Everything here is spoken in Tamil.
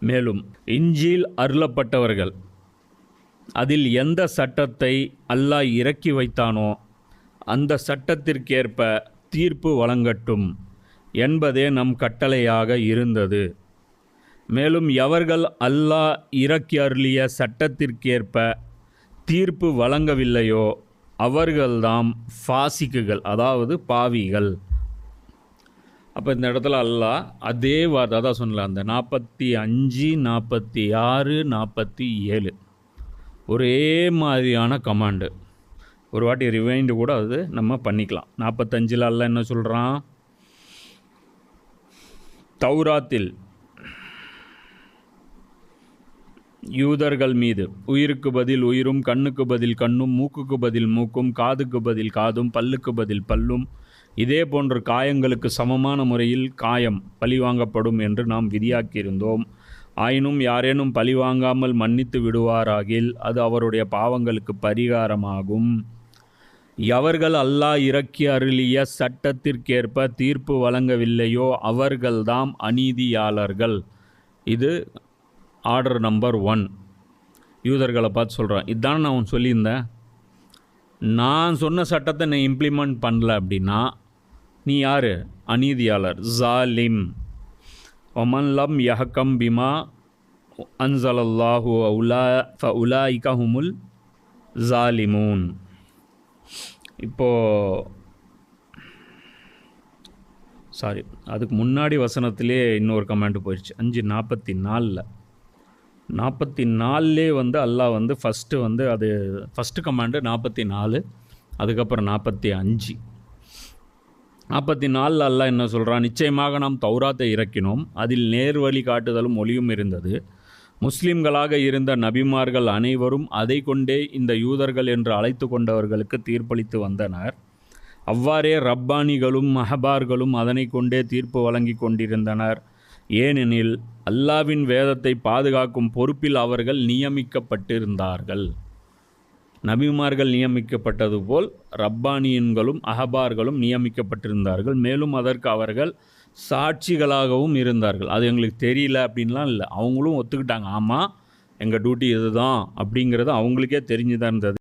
மேலும் இஞ்சில் அருளப்பட்டவர்கள் அதில் எந்த சட்டத்தை அல்லாஹ் இறக்கி வைத்தானோ அந்த சட்டத்திற்கேற்ப தீர்ப்பு வழங்கட்டும் என்பதே நம் கட்டளையாக இருந்தது. மேலும் எவர்கள் அல்லாஹ் இறக்கி அருளிய சட்டத்திற்கேற்ப தீர்ப்பு வழங்கவில்லையோ அவர்கள்தாம் ஃபாசிக்குகள் அதாவது பாவிகள். அப்போ இந்த இடத்துல அல்லா அதே வார்த்தை அதான் சொன்னல அந்த நாற்பத்தி அஞ்சு நாற்பத்தி ஆறு நாற்பத்தி ஏழு. ஒரே மாதிரியான கமாண்டு ஒரு வாட்டி ரிவைண்டு கூட அது நம்ம பண்ணிக்கலாம். நாற்பத்தஞ்சில் அல்ல என்ன சொல்கிறான் தௌராத்தில் யூதர்கள் மீது உயிருக்கு பதில் உயிரும் கண்ணுக்கு பதில் கண்ணும் மூக்குக்கு பதில் மூக்கும் காதுக்கு பதில் காதும் பல்லுக்கு பதில் பல்லும் இதே போன்ற காயங்களுக்கு சமமான முறையில் காயம் பழிவாங்கப்படும் என்று நாம் விதியாக்கியிருந்தோம். ஆயினும் யாரேனும் பழிவாங்காமல் மன்னித்து விடுவாராகில் அது அவருடைய பாவங்களுக்கு பரிகாரமாகும். எவர்கள் அல்லாஹ் இறக்கி அருளிய சட்டத்திற்கேற்ப தீர்ப்பு வழங்கவில்லையோ அவர்கள்தாம் அநீதியாளர்கள். இது ஆர்டர் நம்பர் ஒன் யூதர்களை பார்த்து சொல்கிறேன் இதுதான் நான் சொல்லியிருந்தேன். நான் சொன்ன சட்டத்தை நான் இம்ப்ளிமெண்ட் பண்ணல அப்படின்னா நீ யார்? அநீதியாளர். ஜாலிம் ஒமன் லம் யஹக்கம் பிமா அன்சலல்லாஹு உலா ஃப உலாயிக ஹுமுல் ஜாலிமூன் இப்போது சாரி அதுக்கு முன்னாடி வசனத்திலே இன்னொரு கமெண்ட் போயிடுச்சு அஞ்சு நாற்பத்தி நாலில் நாற்பத்தி நாலுலே வந்து அல்லாஹ் வந்து ஃபஸ்ட்டு வந்து அது ஃபஸ்ட்டு கமாண்டு நாற்பத்தி நாலு அதுக்கப்புறம் நாற்பத்தி அஞ்சு. நாற்பத்தி நாலில் அல்லாஹ் என்ன சொல்கிறான் நிச்சயமாக நாம் தௌராத்தை இறக்கினோம். அதில் நேர்வழி காட்டுதலும் ஒளியும் இருந்தது. முஸ்லிம்களாக இருந்த நபிமார்கள் அனைவரும் அதை கொண்டே இந்த யூதர்கள் என்று அழைத்து கொண்டவர்களுக்கு தீர்ப்பளித்து வந்தனர். அவ்வாறே ரப்பானிகளும் மஹபார்களும் அதனை கொண்டே தீர்ப்பு வழங்கி கொண்டிருந்தனர். ஏனெனில் அல்லாவின் வேதத்தை பாதுகாக்கும் பொறுப்பில் அவர்கள் நியமிக்கப்பட்டிருந்தார்கள். நபிமார்கள் நியமிக்கப்பட்டது போல் ரப்பானியன்களும் அஹபார்களும் நியமிக்கப்பட்டிருந்தார்கள். மேலும் அதற்கு அவர்கள் சாட்சிகளாகவும் இருந்தார்கள். அது எங்களுக்கு தெரியல அப்படின்லாம் இல்லை. அவங்களும் ஒத்துக்கிட்டாங்க. ஆமாம் எங்கள் டியூட்டி இதுதான் அப்படிங்கிறது அவங்களுக்கே தெரிஞ்சு தான் இருந்தது.